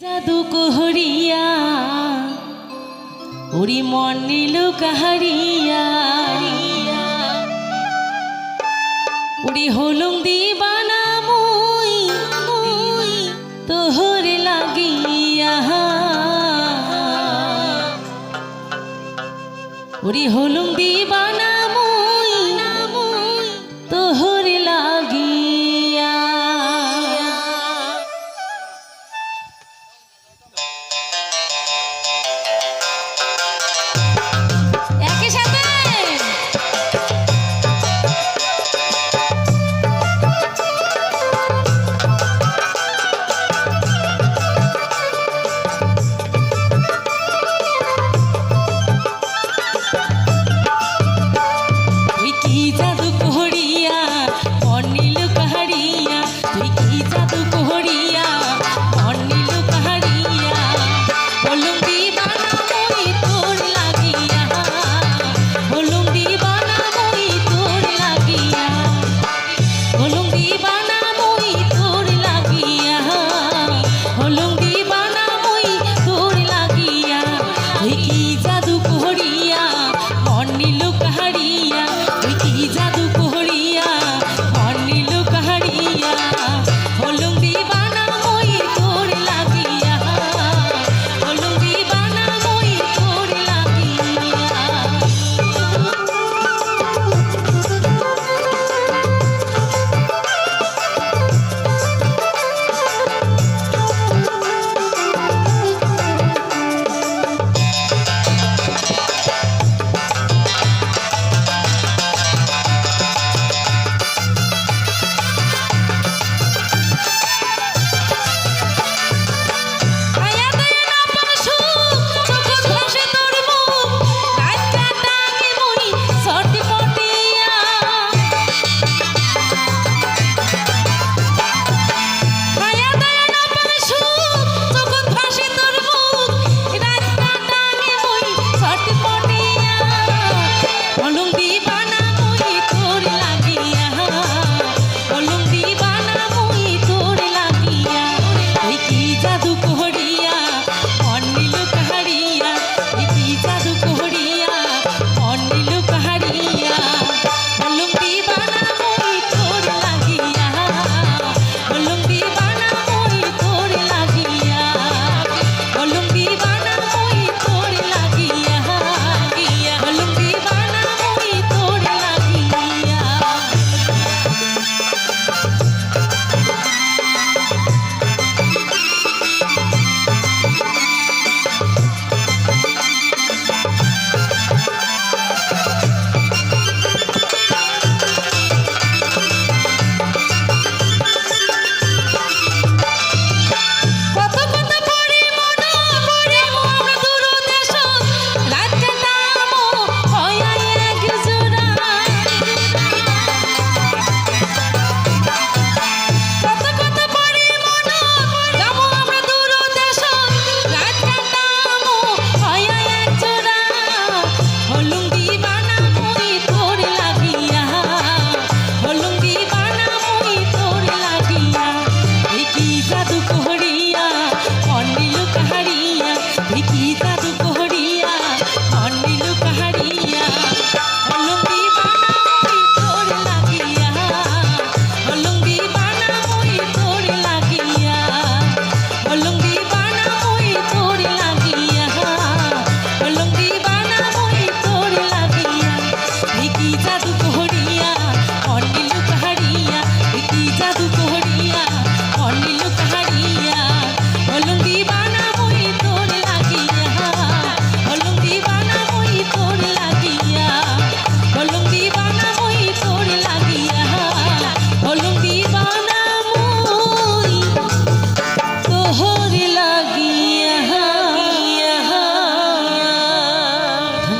জাদু কোহরিয়া ওরি মন নিল কাহারিয়া ওরি হলুম দিবানা হলুম I'm not corazón.